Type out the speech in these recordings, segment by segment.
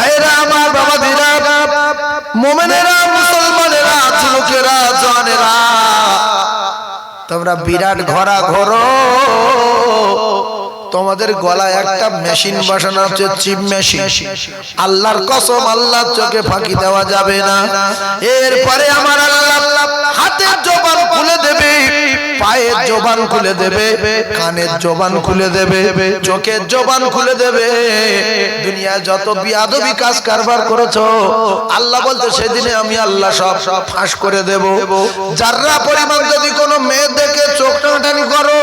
ভাইরা আমার বাবা দিরা মোমেনেরা, মুসলমানেরা, যুবকেরা জনেরা তোমরা বিরাট ঘোড়া ঘোরো তোমাদের গলায় একটা মেশিন বসানো হচ্ছে, চিপ মেশিন। আল্লাহর কসম, আল্লাহর চোখে ফাঁকি দেওয়া যাবে না। এরপরে আমার আল্লাহ হাতের জবান খুলে দেবে। পায়ের জবান খুলে দেবে কানের জবান খুলে দেবে চোখের জবান খুলে দেবে। দুনিয়ায় যত বিয়াদবি কাজ কারবার করেছ আল্লাহ বলতে সেদিনে আমি আল্লাহ সব সব ফাঁস করে দেব। যাররা পরিমাণ যদি কোনো মেয়ে দেখে চোখ টানাটানি করো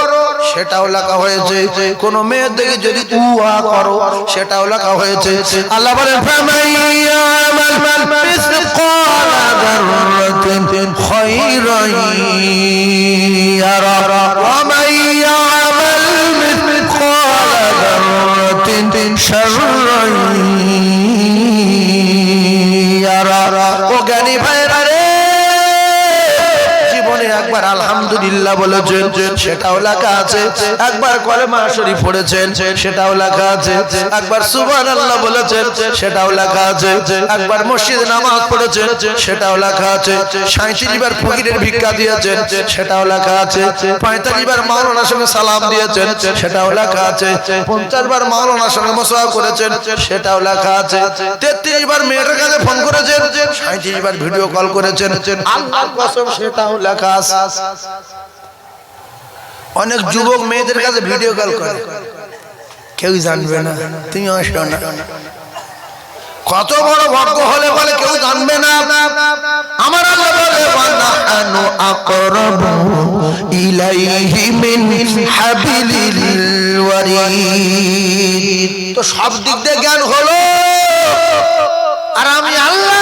সেটাও লেখা হয়েছে। কোনো মেয়ের দেখে যদি উয়া করো সেটাও লেখা হয়েছে। আল্লাহ বলে ফামাইয়া আলহামদুলিল্লাহ বলেছেন, সেটাও লেখা আছে। একবার কলেমা শরীফ পড়েছেন, সেটাও লেখা আছে। একবার সুবহানাল্লাহ বলেছেন, সেটাও লেখা আছে। একবার মসজিদে নামাজ পড়েছেন, সেটাও লেখা আছে। সাঁত্রিশ বার ফকিরের ভিক্ষা দিয়েছেন, সেটাও লেখা আছে। পঁয়তাল্লিশ বার মাওলানার সঙ্গে সালাম দিয়েছেন, সেটাও লেখা আছে। পঞ্চাশ বার মাওলানার সঙ্গে মশা করেছেন, সেটাও লেখা আছে। তেত্রিশ বার মেয়েটার কাছে ফোন করেছেন সাঁত্রিশ বার ভিডিও কল করেছেন, আল্লাহর কসম, সেটাও লেখা আছে। অনেক যুবক মেয়েদের কাছে ভিডিও কল করে। কেউ জানবে না। তুমি আসো না। কত বড় ভাগ্য হলে বলে কেউ জানবে না। আমার আল্লাহ বলে ওয়ানাহানু আকরাবু ইলাইহি মিন হাবিলিল ওয়ারিদ। তো সব দিক দিয়ে জ্ঞান হলো। আর আমি আল্লাহ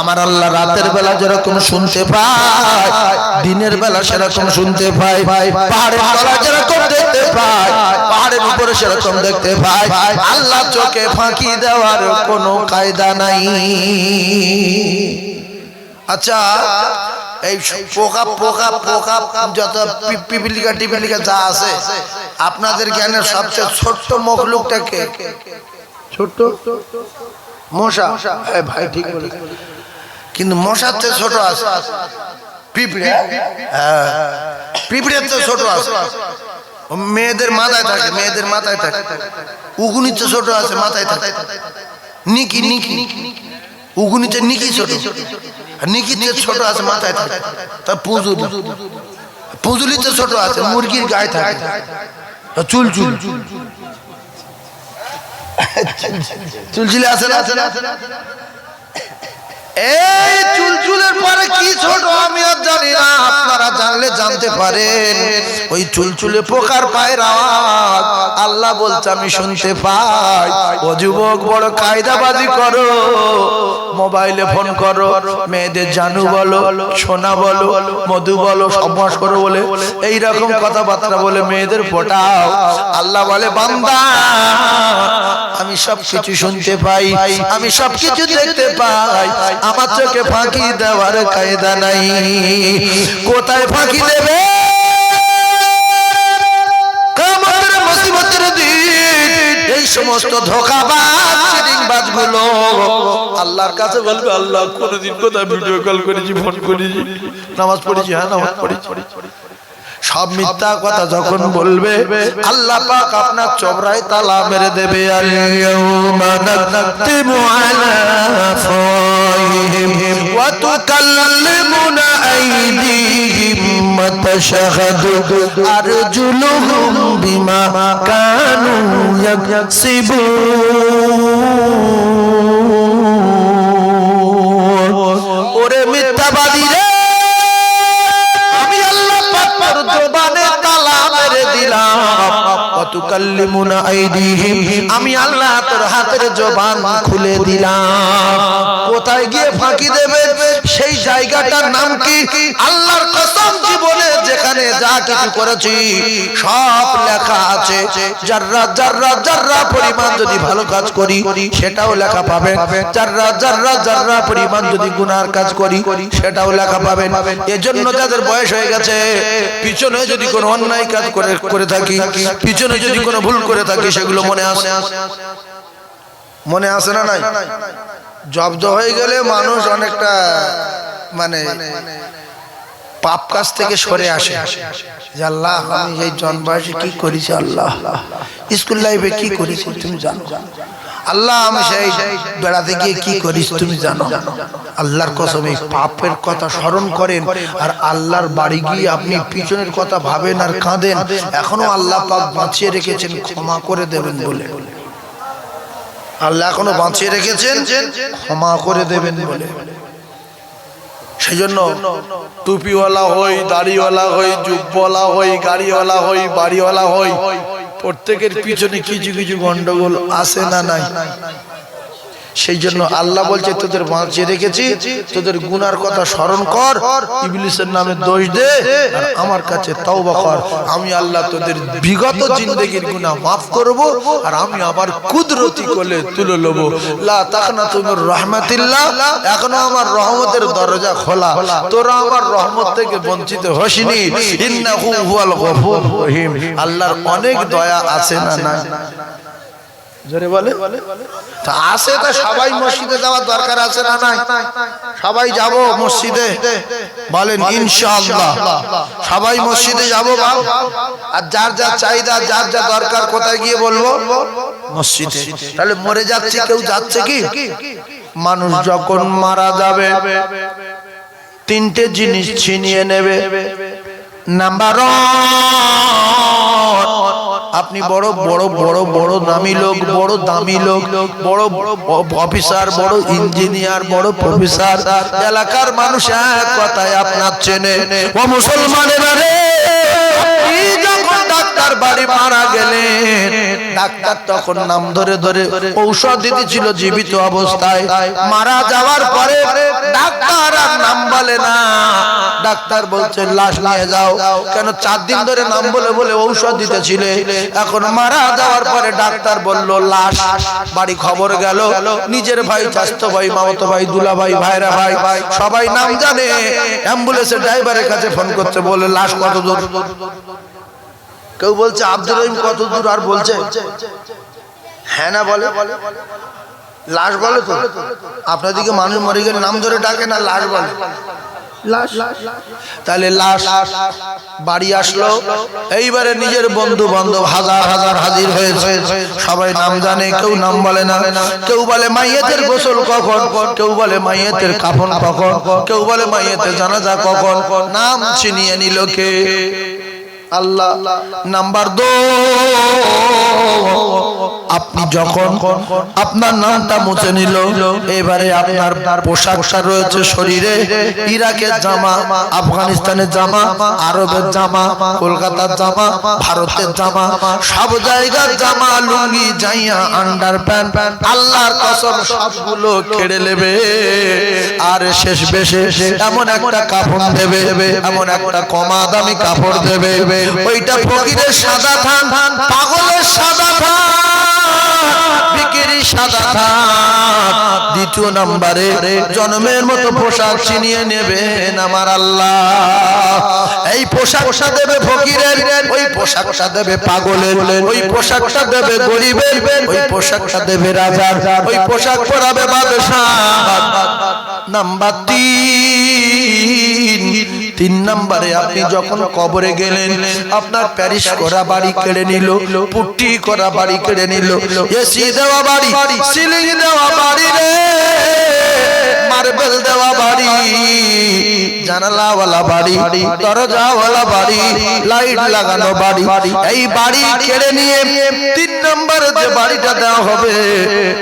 আমার আল্লাহ রাতের বেলা যেরকম শুনতে পায়, দিনের বেলা সেরকম শুনতে পায়, পাহাড়ের তলা যেরকম দেখতে পায়, পাহাড়ের উপরে সেরকম দেখতে পায়, আল্লাহ চোখে ফাঁকি দেওয়ার কোনো কায়দা নাই। আচ্ছা এই পোকা পোকা পোকা, যত পিপিলিকা, টিপিলিকা যা আছে, আপনাদের জ্ঞানের সবচেয়ে ছোট্ট মখলুকটাকে ছোট্ট? মশা। ভাই, ঠিক বলেছে। কিন্তু মশার চেয়ে ছোট আছে। পিঁপড়ে? হ্যাঁ। পিঁপড়ের চেয়ে ছোট আছে। মেয়েদের মাথায় থাকে মেয়েদের মাথায় থাকে। উগুনির চেয়ে ছোট আছে মাথায় থাকে। নিকি নিকি। উগুনির চেয়ে নিকি ছোট। নিকির ছোট আছে মাথায় থাকে। তার পুজুলি। পুজুলির চেয়ে ছোট আছে মুরগির গায়ে থাকে। চুল চুল। চুল চুলচুলে আছে না? এই চুলচুলের পরে কি ছোট আমি আর জানি না। আপনারা জানলে জানতে পারেন। ওই চুলচুলে পোকার পায়ের আওয়াজ। আল্লাহ বলছে, আমি শুনতে পাই। ও যুবক, বড় কায়দাবাজি করো। মোবাইলে ফোন করো। মেয়েদের জানু বলো, সোনা বলো, মধু বলো সমাস করো বলে এইরকম কথাবার্তা বলে মেয়েদের ফোটাও। আল্লাহ বলে, বান্দা, আমি সব কিছু শুনতে পাই। আমি সব কিছু দেখতে পাই। আমার চোখে ফাঁকি দেওয়ার কায়দা নাই। কোথায় ফাঁকি দেবে? এই সমস্ত ধোকাবাজগুলো আল্লাহর কাছে বলবে আল্লাহ কোনদিন কোথায় ভিডিও কল করেছি ফোন করেছি। নামাজ পড়েছি হ্যাঁ নামাজ পড়েছি। সব মিথ্যা কথা যখন বলবে, আল্লাহ পাক আপনার চবরায় তালা মেরে দেবে। আফওয়াহিহিম ওয়া তুকাল্লিমুনা আমি আল্লাহ তোর হাতের জবান খুলে দিলাম। কোথায় গিয়ে ফাঁকি দেবে? সেই জায়গাটার নাম কি? আল্লাহর কসম জীবনে যেখানে যা কিছু করেছি, সব লেখা আছে। যাররা যাররা যাররা পরিমাণ যদি ভালো কাজ করি, সেটাও লেখা পাবেন। যাররা যাররা যাররা পরিমাণ যদি গুনার কাজ করি, সেটাও লেখা পাবেন। এজন্য যাদের বয়স হয়ে গেছে, পিছনে যদি কোনো অন্যায় কাজ করে করে থাকি, পিছনে যদি কোনো ভুল করে থাকি, সেগুলো মনে আসে। মনে আসে না নাই? জব্দ হয়ে গেলে মানুষ অনেকটা মানে পাপ কাজ থেকে সরে আসে। আল্লাহ, আমি এই জন্মবাসী, কি করেছি আল্লাহ? স্কুল লাইফে কি করেছি তুমি জানো? আল্লাহ, আমি সেই বেড়াতে গিয়ে কি করিস তুমি জানো? আল্লাহর কসম, এই পাপের কথা স্মরণ করেন আর আল্লাহর বাড়ি গিয়ে আপনি পিছনের কথা ভাবেন আর কাঁদেন। এখনও আল্লাহ পাক বাঁচিয়ে রেখেছেন, ক্ষমা করে দেবেন বলে। আল্লাহ এখনও বাঁচিয়ে রেখেছেন, ক্ষমা করে দেবেন বলে। সেই জন্য টুপিওয়ালা হই, দাড়িওয়ালা হই যুগওয়ালা হই, গাড়িওয়ালা হই, বাড়িওয়ালা হই প্রত্যেকের পিছনে কিছু কিছু গন্ডগোল আছে না নাই? সেই জন্য আল্লাহ বলছে তোদের বাঁচিয়ে রেখেছি তোদের গুনার কথা স্মরণ কর ইবলিসের নামে দোষ দে আর আমার কাছে তওবা কর আমি আল্লাহ তোদের বিগত জিন্দেগির গুনাহ মাফ করব আর আমি আবার কুদরতি কোলে তুলে লব লা তাকনা তুমি রহমাতিল্লাহ এখনও আমার রহমতের দরজা খোলা। তোরা আমার রহমত থেকে বঞ্চিত হসিনি ইন্নাহু হুয়াল গফুর রহিম। আল্লাহর অনেক দয়া আছে না না জোরে বলে। আসে তো সবাই মসজিদে যাওয়ার দরকার আছে না নাই? সবাই যাব মসজিদে। বলেন, ইনশাআল্লাহ। সবাই মসজিদে যাব বাপ। আর যার যার চাহিদা, যার যা দরকার, কোথায় গিয়ে বলব? মসজিদে। তাহলে মরে যাচ্ছে, কেউ যাচ্ছে কি? মানুষ যখন মারা যাবে, তিনটে জিনিস ছিনিয়ে নেবে। নাম্বার আপনি বড় বড় বড় বড় দামি লোক বড় দামি লোক বড় অফিসার বড় ইঞ্জিনিয়ার বড় প্রফেসর এলাকার মানুষ এক কথায় আপনার চেনে। ও মুসলমানের রে যখন ডাক্তার বাড়ি মারা গেলেন ডাক্তার তখন নাম ধরে ধরে ঔষধ দিতেছিল জীবিত অবস্থায়। মারা যাওয়ার পরে ডাক্তার আর নাম বলে না। ডাক্তার বলছে, লাশ নিয়ে যাও। কেন চার দিন ধরে নাম বলে বলে ঔষধ দিতেছিলে? এখন মারা যাওয়ার পরে ডাক্তার বলল, লাশ। বাড়ি খবর গেল। নিজের ভাই চাস্ত ভাই, মামতো ভাই দুলা ভাই ভাইরা ভাই, সবাই নাম জানে। অ্যাম্বুলেন্সের ড্রাইভারের কাছে ফোন করতে বলে, লাশ কত দূর কেউ বলছে আব্দুর রহিম কত দূর আর বলছে? হ্যাঁ না বলে? লাশ বলে তো? আপনাদেরকে মানুষ মরে গেলে নাম ধরে ডাকে না লাশ বলে? তাহলে লাশ বাড়ি আসলো। এইবারে নিজের বন্ধু বান্ধব হাজার হাজার হাজির হয়েছে। সবাই নাম জানে কেউ নাম বলে না। কেউ বলে মাইয়েতের গোসল কখন? কেউ বলে মাইয়েতের কাফন কখন? কেউ বলে মাইয়েতের জানাজা কখন? নাম চিনিয়ে নিল কে? আল্লাহ নাম্বার দো। আপনি যখন আপনার নামটা মুছে নিল, এবারে আপনার পোশাকটা রয়েছে শরীরে ইরাকের জামা আফগানিস্তানের জামা, আরবের জামা, কলকাতার জামা, ভারতের জামা, সব জায়গার জামা, লুঙ্গি যাইয়া আন্ডার প্যান্ট, আল্লাহর কসম সবগুলো কেড়ে নেবে। আর শেষ বেশে এমন একটা কাপড় দেবে, এমন একটা কমা দামি কাপড় দেবে। ওইটা ফকিরের সাদা থান, পাগলের সাদা থান। দ্বিতীয় নম্বরে, জন্মের মতো পোশাক ছিনিয়ে নেবেন আমার আল্লাহ। এই পোশাকটা দেবে ফকিরের, ওই পোশাকটা দেবে পাগলের, ওই পোশাকটা দেবে গরিবের, ওই পোশাকটা দেবে রাজার, ওই পোশাক পরাবে বাদশাহ। নাম্বার তিন তিন নম্বরে আপনি যখন কবরে গেলেন, আপনার প্যারিস করা বাড়ি কেড়ে নিল পুটি করা বাড়ি কেড়ে নিল। এসি দেওয়া বাড়ি, সিলিং দেওয়া বাড়ি রে, মার্বেল দেওয়া বাড়ি। জানালাওয়ালা বাড়ি, দরজাওয়ালা বাড়ি, লাইট লাগানো বাড়ি। এই বাড়ি কেড়ে নিয়ে তিন নম্বর যে বাড়িটা দেওয়া হবে,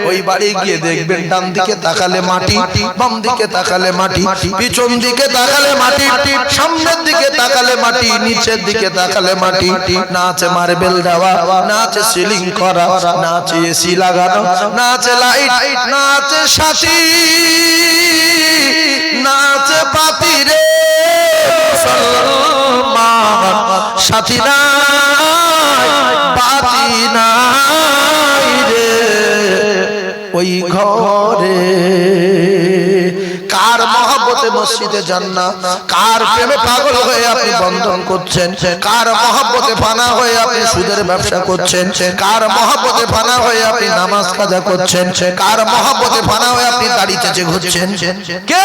ওই বাড়ি গিয়ে দেখবেন ডান দিকে তাকালে মাটি, বাম দিকে তাকালে মাটি, পিছন দিকে তাকালে মাটি, সামনের দিকে তাকালে মাটি, নিচের দিকে তাকালে মাটি। না আছে মার্বেল দেওয়া, না আছে সিলিং করা, না আছে এসি লাগানো, না আছে লাইট, না আছে সাথী। না আছে রে। মুসলমান সাথী নাই নাই রে। ওই ঘরে মহব্বতে মসজিদে যান না কার প্রেমে পাগল হয়ে আপনি বন্ধন করছেন? কার মহব্বতে ফানা হয়ে আপনি সুদের ব্যবসা করছেন? কার মহব্বতে ফানা হয়ে আপনি নামাজ কাজা করছেন? কার মহব্বতে ফানা হয়ে আপনি দাড়ি চেঁচে ঘুরছেন? কে?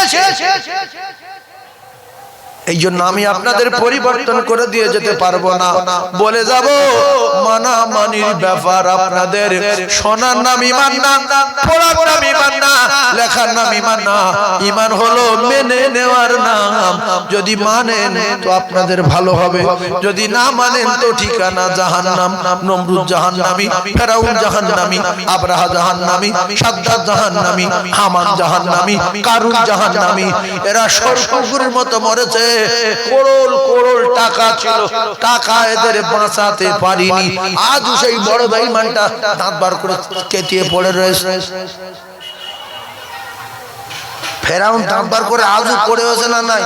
এই জন্য আমি আপনাদের পরিবর্তন করে দিয়ে যেতে পারব না। বলে যাব মানা মানির ব্যাপার আপনাদের। শোনার নাম ইমান না পড়ার নাম ইমান না লেখার নাম ইমান না। ইমান হলো মেনে নেওয়ার নাম। যদি মানেন তো আপনাদের ভালো হবে। যদি না মানেন তো ঠিকানা জাহান্নাম। নমরুদ জাহান্নামী ফেরাউন জাহান্নামী আব্রাহা জাহান্নামী সাদ্দাত জাহান্নামী হামান জাহান্নামী কারুন জাহান্নামী এরা সরসগুরের মতো মরেছে। করোল করে কেটিয়ে ফেরাউন দাঁত করে আজও পড়ে হয়েছে না নাই?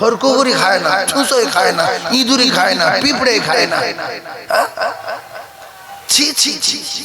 সরকুগুরি খায় না, চুঁচোই খায় না ইঁদুরি খায় না পিঁপড়ে খায় না। হ্যাঁ? ছি ছি ছি ছি।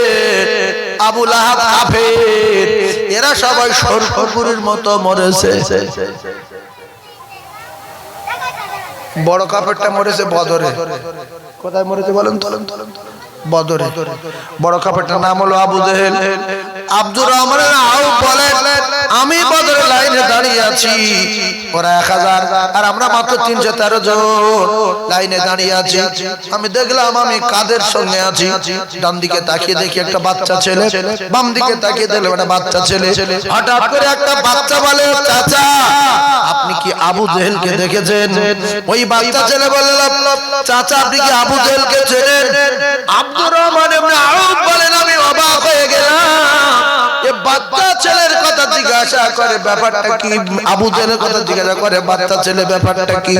আবু আহাব এরা সবাই মতো মরেছে। বড় কাপড়টা মরেছে বদরে। কোথায় মরেছে বলেন বদরে। বড় কাপড়টার নাম হলো আবু জেহেল। আব্দুর রহমানের আউ বলেন, আমি বদরের লাইনে দাঁড়িয়ে আছি। ওরা এক হাজার, আর আমরা মাত্র তিনশো তেরো জন লাইনে দাঁড়িয়ে আছি। আমি দেখলাম, আমি কাদের সঙ্গে আছি। ডান দিকে তাকিয়ে দেখি একটা বাচ্চা ছেলে, বাম দিকে তাকিয়ে দেখলাম একটা বাচ্চা ছেলে। হঠাৎ করে একটা বাচ্চা বলে, চাচা, আপনি কি আবু জেহেলকে দেখেছেন? ওই বাচ্চা ছেলে বললাম চাচা, আপনি কি আবু জেহেলকে চেনেন? আব্দুর রহমান এমনি আউফ বলেন, আমি অবাক হয়ে গেলাম। বাচ্চা ছেলের কথা জিজ্ঞাসা করে, ব্যাপারটা কি? আবু জেলের কথা জিজ্ঞাসা করে, বাচ্চা ছেলে ব্যাপারটা কি?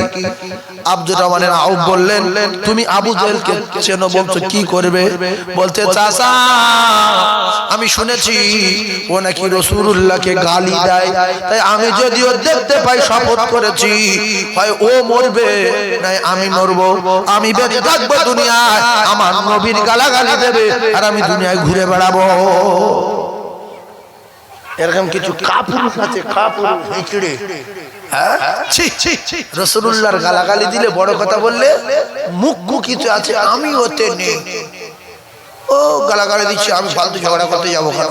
আব্দুর রহমানের আউফ বললেন, তুমি আবু জেলকে চেনো, বলছো, কি করবে? বলতে চাচা, আমি শুনেছি, ও নাকি রসুল্লাহকে গালি দেয়। তাই আমি যদিও দেখতে পাই, শপথ করেছি, হয় ও মরবে, নাই আমি মরবো। আমি বেঁচে থাকব দুনিয়ায়, আমার নবীর গালাগালি দেবে, আর আমি দুনিয়ায় ঘুরে বেড়াবো। এরকম কিছু কাপুরুষ আছে কাপুরুষ। হিচড়ে রসুল্লাহর গালাগালি দিলে বড় কথা বললে মুখ কিছু আছে আমি হতে নেই। ও গালাগালি দিচ্ছি আমি ফালতু ঝগড়া করতে যাব কেন?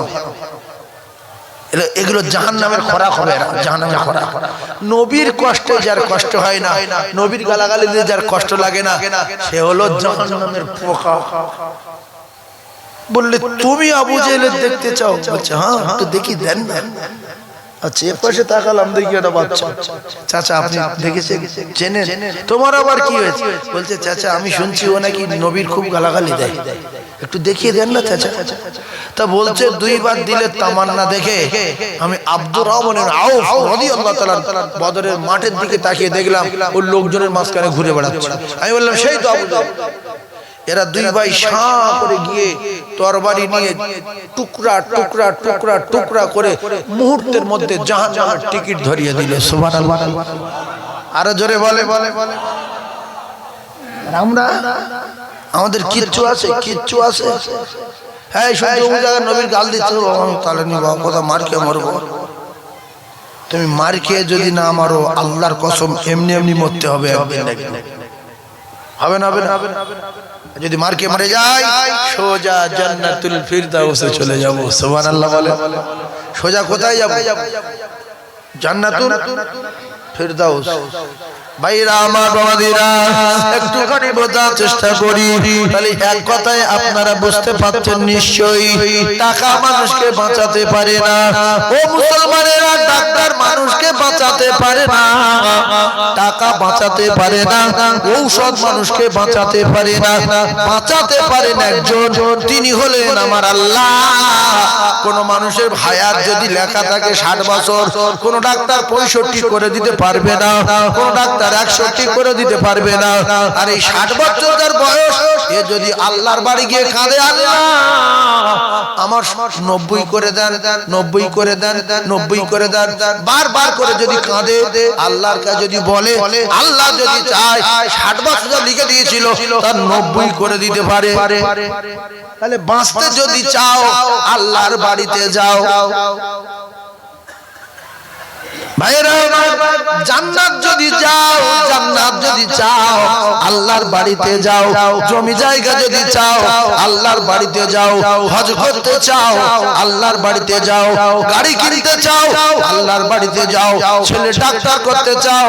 এগুলো- এগুলো জাহান নামের খরাক হবে না জাহান নামের খরাক। নবীর কষ্টে যার কষ্ট হয় না নবীর গালাগালি দিয়ে যার কষ্ট লাগে না সে হলো জাহান নামের পোকা। বললে, তুমি আবু জেলের দেখতে চাও? বলছে হ্যাঁ একটু দেখি, দেন না। আচ্ছা তাকালাম, দেখি তোমার আবার কি হয়েছে? বলছে আমি শুনছি ও নাকি নবীর খুব গালাগালি দেয়। একটু দেখিয়ে দেন না তা বলছে, দুইবার দিলে তামান্না দেখে আমি আব্দুর রহমানের বদরের মাঠের দিকে তাকিয়ে দেখলাম ওর লোকজনের মাঝখানে ঘুরে বেড়াচ্ছে। আমি বললাম, সেই তো। এরা দুই ভাই সাঁ করে গিয়ে তরবারি নিয়ে টুকরা টুকরা টুকরা টুকরা করে মুহূর্তের মধ্যে জাহান নামের টিকিট ধরিয়ে দিল। আরও জোরে বলে। বলে। বলে আমরা? আমাদের কিচ্ছু আছে কিচ্ছু আছে হ্যাঁ শুধু জায়গায় নবীর গাল দিচ্ছে। তাহলে নিব কথা মার কে মরবো। তুমি মার খেয়ে যদি না মারো আল্লাহর কসম এমনি এমনি মরতে হবে একদিন না। হবে না হবে না। যদি মার খেয়ে মরে যায়, সোজা জান্নাতুল ফিরদাউসে চলে যাব। সুবহানাল্লাহ বলে। সোজা কোথায় যাব? জান্নাতুল ফিরদাউস। ভাইরা, আমার বাবাদিরা, একটুখানি বোঝার চেষ্টা করি। তাহলে এক কথায় আপনারা বুঝতে পারছেন নিশ্চয়ই, টাকা মানুষকে বাঁচাতে পারে না। ও মুসলমানেরা ডাক্তার মানুষকে বাঁচাতে পারে না। টাকা বাঁচাতে পারে না, ঔষধ মানুষকে বাঁচাতে পারে না, বাঁচাতে পারেন একজন, তিনি হলেন আমার আল্লাহ। কোন মানুষের হায়াত যদি লেখা থাকে ষাট বছর, কোন ডাক্তার পঁয়ষট্টি করে দিতে পারবে না, কোন ডাক্তার একষট্টি করে দিতে পারবে না। আর এই ষাট বছর যার বয়স, এ যদি আল্লাহর বাড়ি গিয়ে কাঁদে, আল্লাহ, আমার নব্বই করে দেন, নব্বই করে দেন, নব্বই করে দেন, বারবার করে যদি কাঁদে, আল্লাহর কাছে যদি বলে আল্লাহ যদি চায় ষাট বছর লিখে দিয়েছিল তার নব্বই করে দিতে পারে। তাহলে বাঁচতে যদি চাও আল্লাহর বাড়িতে যাও। ভাইরা, জান্নাত যদি জান্নাত যদি চাও বাড়িতে যাও, জমি জায়গা যদি চাও বাড়িতে যাও, হজ চাও বাড়িতে যাও, গাড়ি চাও বাড়িতে যাও করতে চাও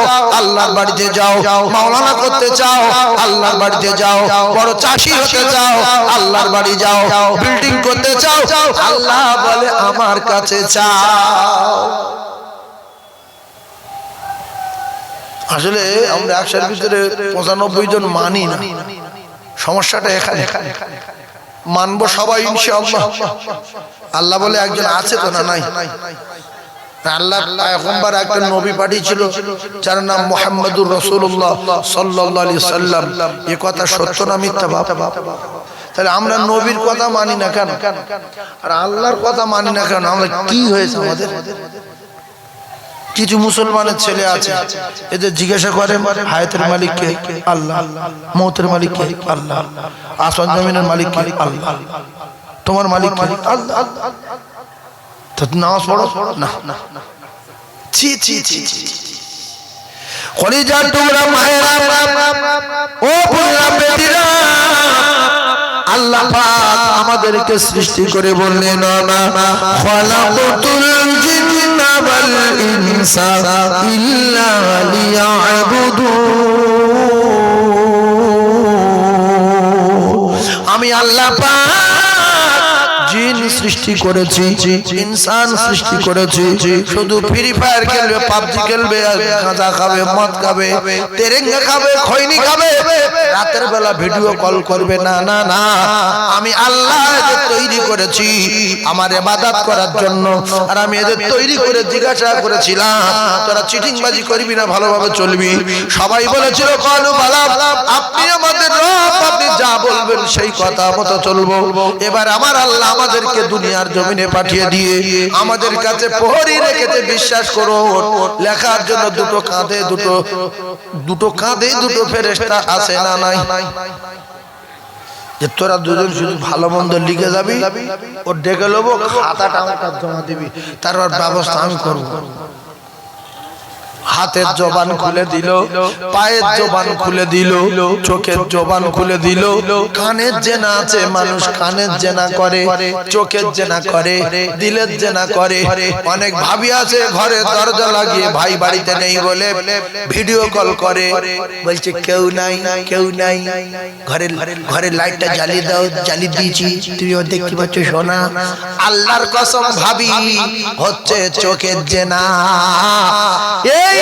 বাড়িতে যাও করতে চাও বাড়িতে যাও, বড় চাষি চাও বাড়ি যাও, বিল্ডিং করতে চাও, আল্লাহ বলে আমার কাছে চাও। আসলে আমরা একশোর ভিতরে পঁচানব্বই জন মানি না। সমস্যাটা এখানে। মানবো সবাই ইনশাআল্লাহ। আল্লাহ বলে একজন আছে তো না নাই? আল্লাহ এখনবার একটা নবী পাঠিয়েছিল যার নাম মোহাম্মদুর রসুল্লাহ সাল্লাহ আলি সাল্লাম। এ কথা সত্য না মিথ্যা তাহলে আমরা নবীর কথা মানি না কেন? আর আল্লাহর কথা মানি না কেন? আমরা কি হয়েছে আমাদের কিছু মুসলমানের ছেলে আছে, এদের জিজ্ঞাসা করে হায়াতের মালিক কে আল্লাহ, মৌতের মালিক কে আল্লাহ আসন জমিনের মালিক কে আল্লাহ, তোমার মালিক আল্লাহ। তো নামাজ পড়ো? না। না ছি ছি ছি কলিজার টুকরা মায়েরা, ও বুল্লা বেটিরা, আল্লাহ পাক আমাদেরকে সৃষ্টি করে বললেন, না খলাকুতুল জিন্না ওয়াল ইনসা আমি আল্লাহ পাক জিন সৃষ্টি করেছি, ইনসান সৃষ্টি করেছি, শুধু ফ্রি ফায়ার খেলবে, পাবজি খেলবে গাঁজা খাবে, মদ খাবে, তেরেঙ্গা খাবে, খৈনি খাবে, রাতের বেলা ভিডিও কল করবে, না না না, আমি আল্লাহ এদের তৈরি করেছি, আমার এবাদাত করার জন্য, আর আমি এদের তৈরি করে জিজ্ঞাসা করেছিলাম, তোরা চিটিংবাজি করবি না, ভালোভাবে চলবি? সবাই বলেছিল, কলু আপনি আমাদের রব, আপনি যা বলবেন সেই কথা মতো চলবো। এবার আমার আল্লাহ আমাদেরকে দুনিয়ার জমিনে পাঠিয়ে দিয়ে আমাদের কাছে প্রহরী রেখেছে বিশ্বাস করো। লেখার জন্য দুটো কাঁধে দুটো দুটো কাঁধে দুটো ফেরেস্তা আছে না নাই? যে তোরা দুজন শুধু ভালো মন্দ লিখে যাবি ও ডেকে লোবো খাতাটা জমা দিবি তারপর ব্যবস্থা আমি করব। হাতের জবান খুলে দিল, পায়ের জবান খুলে দিল, চোখের জবান খুলে দিল। কানের জেনা আছে, মানুষ কানের জেনা করে, চোখের জেনা করে, দিলের জেনা করে। অনেক ভাবি আছে, ঘরে দরজা লাগিয়ে ভাই বাড়িতে নেই বলে ভিডিও কল করে। বলছে, কেউ নাই কেউ নাই। ঘরে ঘরে লাইটটা জ্বালিয়ে দাও, জ্বালিয়ে দিয়েছি। তুমি দেখতে পাচ্ছ সোনা। আল্লাহর কসম ভাবি, হচ্ছে চোখের জেনা। এই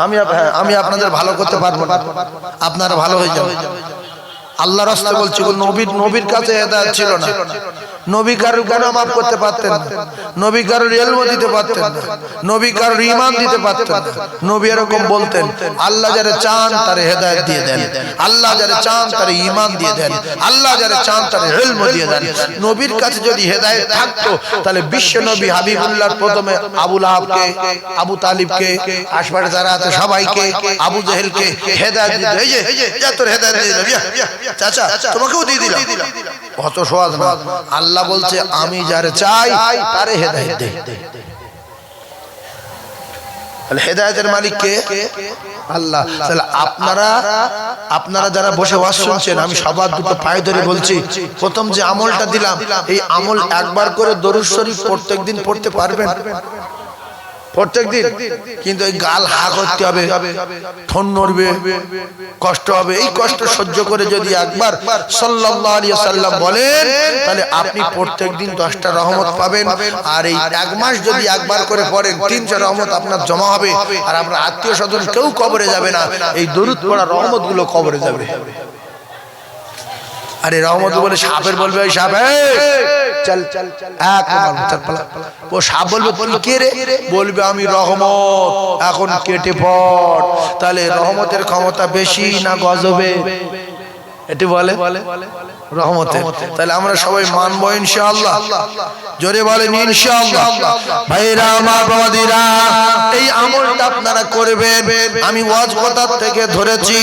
আমি হ্যাঁ, আমি আপনাদের ভালো করতে পারব না। আপনারা ভালো হয়ে যাবে আল্লাহ রাস্তা বলছি নবীর নবীর কাছে হেদায়ত ছিল না। নবী কারোর গুনাহ মাফ করতে পারতেন না। নবী কারোর ইলম দিতে পারতেন না। নবী কারোর ঈমান দিতে পারতেন না। নবী এরকম বলতেন, আল্লাহ যারে চান তারে হেদায়েত দিয়ে দেন। আল্লাহ যারে চান তারে ঈমান দিয়ে দেন। আল্লাহ যারে চান তারে ইলম দিয়ে দেন। নবীর কাছে যদি হেদায়েত থাকতো, তাহলে বিশ্ব নবী হাবিবুল্লাহর প্রথমে আবু লাহাবকে, আবু তালিবকে, আশপাশে যারা আছে সবাইকে, আবু জেহেলকে হেদায়েত দিতে। এই যে তোর হেদায়েত দিয়ে দিলাম। চাচা, তোমাকেও দিয়ে দিলাম। অত সহজ না। আল্লাহ বলছে, আমি যারে চাই, তারে হেদায়েত দে। তাহলে হেদায়েতের মালিক কে? আল্লাহ। তাহলে আপনারা আপনারা যারা বসে ওয়াজ শুনছেন, আমি সবার দুটো পায়ে ধরে বলছি, প্রথম যে আমলটা দিলাম, এই আমল একবার করে দরুদ শরীফ প্রত্যেকদিন পড়তে পারবেন? প্রত্যেকদিন কিন্তু এই গাল হা করতে হবে। ঠন নড়বে। কষ্ট হবে। এই কষ্ট সহ্য করে যদি একবার সাল্লাল্লাহু আলাইহি সাল্লাম বলেন, তাহলে আপনি প্রত্যেকদিন দশটা রহমত পাবেন। আর এই এক মাস যদি একবার করে পড়েন, তিনশো রহমত আপনার জমা হবে। আর আপনার আত্মীয় স্বজন কেউ কবরে যাবে না। এই দরুদ পড়া রহমতগুলো কবরে যাবে। আরে রহমত বলে সাপের বলবে ওই সাপ। চল চল এক চল, পালা, পালা। ও সাপ বলবে কে রে? বলবে আমি রহমত। এখন কেটে পড়। তাহলে রহমতের ক্ষমতা বেশি না গজবে। এটি বলে বলে। তাহলে আমরা সবাই মানবো ইনশাআল্লাহ। জোরে বলেন ইনশাআল্লাহ। ভাইরা এই আমলটা আপনারা করবেন। আমি ওয়াজ কথার থেকে ধরেছি,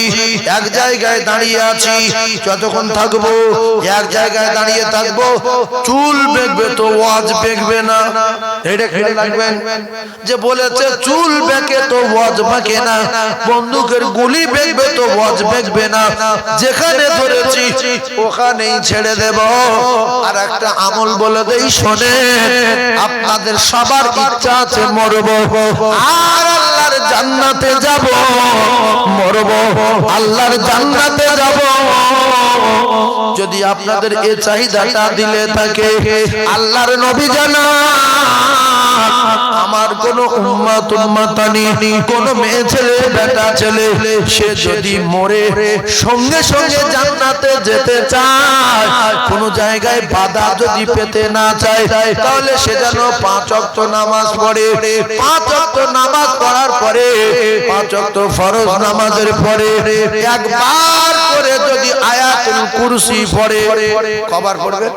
এক জায়গায় দাঁড়িয়ে আছি, যতক্ষণ থাকব এক জায়গায় দাঁড়িয়ে থাকব। চুল বেঁকবে তো ওয়াজ বেঁকবে না। এটা রাখবেন, যে বলেছে চুল বেঁকে তো ওয়াজ বাঁকে না, বন্দুকের গুলি বেঁকবে তো ওয়াজ বেঁকবে না। যেখানে ধরেছি ওখানেই ছেড়ে দেব। আর একটা আমল বলে দেই শোনে আপনাদের সবার ইচ্ছা আছে মরব। আর আল্লাহর জান্নাতে যাব, মরব। আল্লাহর জান্নাতে যাব। যদি আপনাদের এ চাহিদাটা দিলে থাকে, আল্লাহর নবী জানা কোন উম্মাত উম্মাতানি, কোন মেয়ে ছেলে, বেটা ছেলে, সে যদি মরে, সঙ্গে সঙ্গে জান্নাতে যেতে চায়, কোন জায়গায় বাধা যদি পেতে না চায়, তাহলে সে যেন পাঁচ অক্ত নামাজ পড়ে। পাঁচ অক্ত নামাজ পড়ার পরে, পাঁচ অক্ত ফরজ নামাজের পরে, একবার করে যদি আয়াতুল কুরসি পড়ে, কবার পড়বে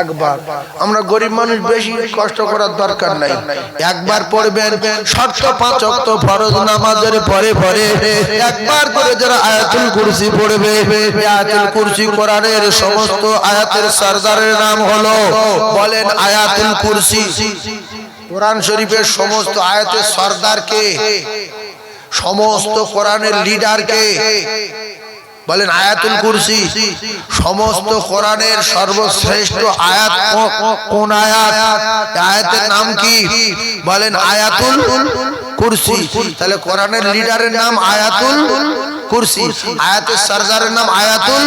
একবার। আমরা গরিব মানুষ বেশি কষ্ট করার দরকার নাই। একবার পড়বেন, শর্ত পাঁচ অক্ত ফরজ নামাজের পরে পরে। একবার করে যারা আয়াতুল কুরসি পড়বে, আয়াতুল কুরসি কোরআনের সমস্ত আয়াতের সরদারের নাম হলো, বলেন আয়াতুল কুরসি। কোরআন শরীফের সমস্ত আয়াতের সরদার কে সমস্ত কোরআনের লিডার কে বলেন আয়াতুল কুরসি। সমস্ত কোরআনের সর্বশ্রেষ্ঠ আয়াত কোন আয়াত? আয়াতের নাম কি? বলেন আয়াতুল কুরসি। তাহলে কোরআনের লিডারের নাম আয়াতুল কুরসি। আয়াতের সরদারের নাম আয়াতুল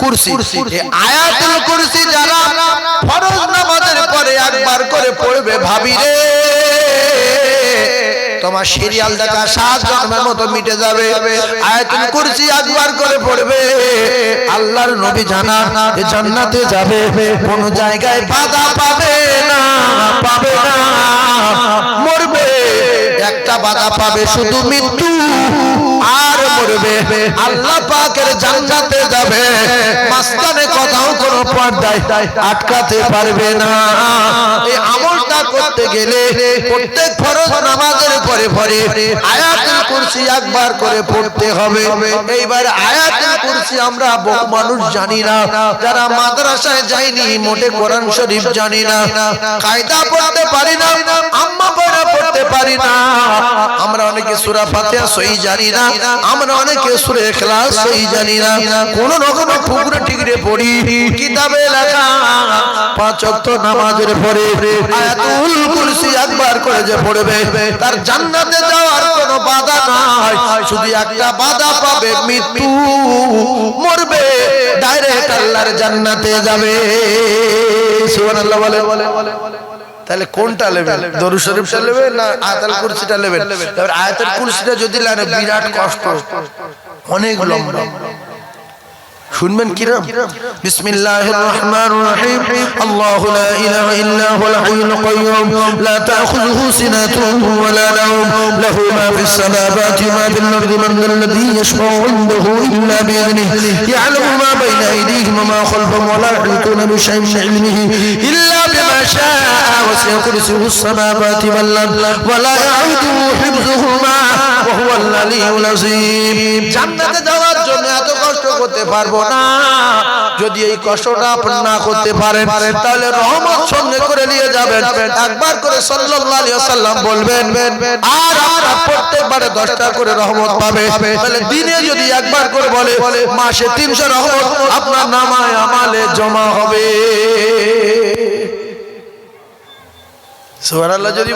কুরসি। আয়াতুল কুরসি যারা ফরজ নামাজের পরে একবার করে পড়বে, ভাবি রে। তোমার সিরিয়াল দেখা সাত জন্মের মতো মিটে যাবে। আয়াতুল কুরসি একবার করে পড়বে। আল্লাহর নবী জানা জান্নাতে যাবে। কোন জায়গায় বাধা পাবে না পাবে না। মরবে। একটা বাধা পাবে শুধু মৃত্যু। মরবে আল্লাহ পাকের জান্নাতে যাবে। মাঝখানে কোথাও কোনো পর্দায় আটকাতে পারবে না। এই আমলটা করতে গেলে প্রত্যেক ফরজ নামাজের পরে পরে আয়াতুল কুরসি একবার করে পড়তে হবে। এইবার আয়াতুল কুরসি আমরা বহু মানুষ জানি না। যারা মাদ্রাসায় যায়নি, মোটে কোরআন শরীফ জানি না। কায়দা পড়তে পারি না, আম্মা পড়া পড়তে পারি না। আমরা অনেকে সূরা ফাতিহা সহি জানি না। আমরা অনেকে সূরা ইখলাস সহি জানি না। কোন রকমে টুকরে ঠিকরে পড়ি। কিতাবে লেখা পাঁচ ওয়াক্ত নামাজের পরে আয়াতুল একবার করে যে পড়বে তার জান্নাতে যাওয়ার কোনো বাধা নাই। শুধু একটা বাধা পাবে মৃত্যু মরবে ডাইরেক্ট আল্লাহর জান্নাতে যাবে। সুবহানাল্লাহ বলে তাহলে কোনটা নেবেন দরু শরীফটা নেবেন না আতাল কুরসিটা নেবেন এবার আয়াতুল কুরসিটা যদি নেন বিরাট কষ্ট। অনেক লম্বা। শুনবেন কিরাম বিসমিল্লাহির রহমানির রহিম আল্লাহু লা ইলাহা ইল্লা হুয়াল হাইয়ুল কাইয়্যুম লা তাখুযুহু সিনাতুন ওয়া লা নাওম। লাহু মা ফিস সামাওয়াতি ওয়া মা ফিল আরদি। মান যাল্লাযী ইয়াশফাউ ইনদাহু ইল্লা বিইذنহি ইয়ালামু মা বাইনা আইদিহিম ওয়া মা খালফাহুম ওয়া লা ইউহিতুনা বিশাই'ইন মিন ইলমিহি ইল্লা বিমা শাআ ওয়াসি'a কুরসিয়ুহু السماوati ওয়াল আরদ ওয়া লা ইয়াউদুহু হিফযুহুমা ওয়া হুয়াল আলিয়্যুল আযীম জান্নাতে যাওয়ার করতে পারব না। যদি এই কষ্টটা আপনি না করতে পারেন, তাহলে রহমত সঙ্গে করে নিয়ে যাবেন। একবার করে ওয়াসাল্লাম বলবেন প্রত্যেকবারে 10টা করে রহমত পাবে। তাহলে দিনে যদি একবার করে বলে, মাসে 300 রহমত আপনার নামায় আমালে জমা হবে। যদি